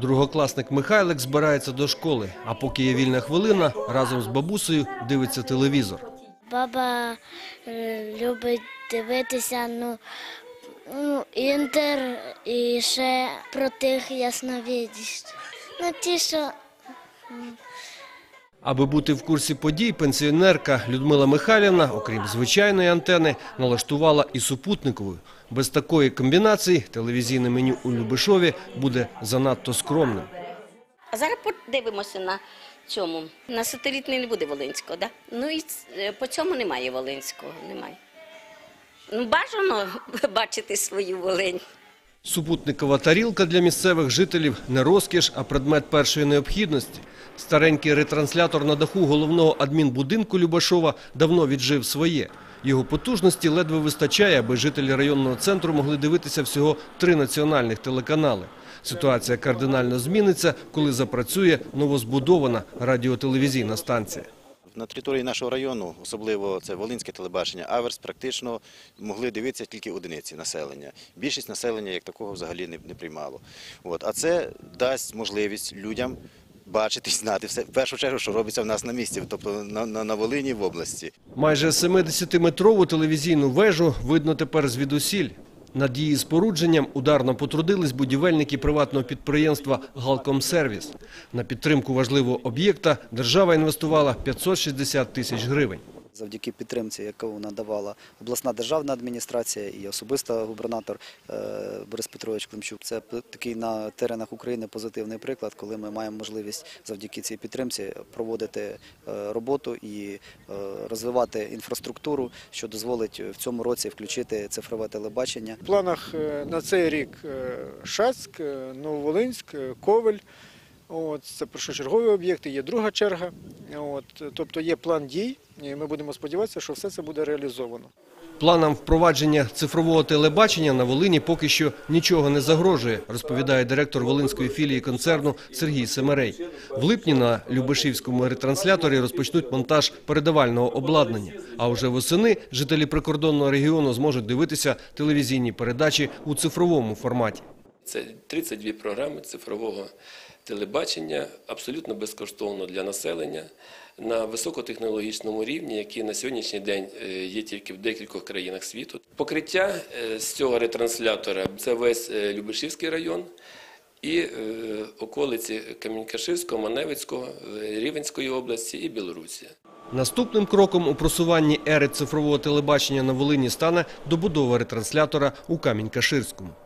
Другокласник Михайлик збирається до школи, а поки є вільна хвилина, разом з бабусею дивиться телевізор. Баба е, любить дивитися ну, ну, інтер і ще про тих ясновидящих. Ну, ті, що Аби бути в курсі подій, пенсіонерка Людмила Михайлівна, окрім звичайної антени, налаштувала і супутникову. Без такої комбінації телевізійне меню у Любишові буде занадто скромним. А зараз подивимося на цьому. На сателітний не буде Волинського, да? Ну і е, по цьому немає Волинського, немає. Ну, бажано бачити свою Волинь. Супутникова тарілка для місцевих жителів не розкіш, а предмет першої необхідності. Старенький ретранслятор на даху головного адмінбудинку Любашова давно віджив своє. Його потужності ледве вистачає, аби жителі районного центру могли дивитися всього три національних телеканали. Ситуація кардинально зміниться, коли запрацює новозбудована радіотелевізійна станція. На території нашого району, особливо це Волинське телебачення, Аверс, практично могли дивитися тільки одиниці населення. Більшість населення як такого взагалі не, приймало. От. А це дасть можливість людям бачити, знати все, в першу чергу, що робиться в нас на місці, тобто на, на, на Волині в області. Майже 70-метрову телевізійну вежу видно тепер звідусіль. Над її спорудженням ударно потрудились будівельники приватного підприємства «Галкомсервіс». На підтримку важливого об'єкта держава інвестувала 560 тисяч гривень. Завдяки підтримці, яку надавала обласна державна адміністрація і особисто губернатор е, Борис Петрович Климчук. Це такий на теренах України позитивний приклад, коли ми маємо можливість завдяки цій підтримці проводити е, роботу і е, розвивати інфраструктуру, що дозволить в цьому році включити цифрове телебачення. В планах на цей рік Шацьк, Нововолинськ, Ковель. От, це першочергові об'єкти, є друга черга. От, тобто є план дій, і ми будемо сподіватися, що все це буде реалізовано. Планам впровадження цифрового телебачення на Волині поки що нічого не загрожує, розповідає директор Волинської філії концерну Сергій Семерей. В липні на Любешівському ретрансляторі розпочнуть монтаж передавального обладнання. А вже восени жителі прикордонного регіону зможуть дивитися телевізійні передачі у цифровому форматі. Це 32 програми цифрового телебачення, абсолютно безкоштовно для населення на високотехнологічному рівні, які на сьогоднішній день е, є тільки в декількох країнах світу. Покриття е, з цього ретранслятора це весь е, Любешівський район і околиці Камінькаширського, Маневицького, Рівенської області і Білорусі. Наступним кроком у просуванні ери цифрового телебачення на Волині стане добудова ретранслятора у Камінь-Каширському.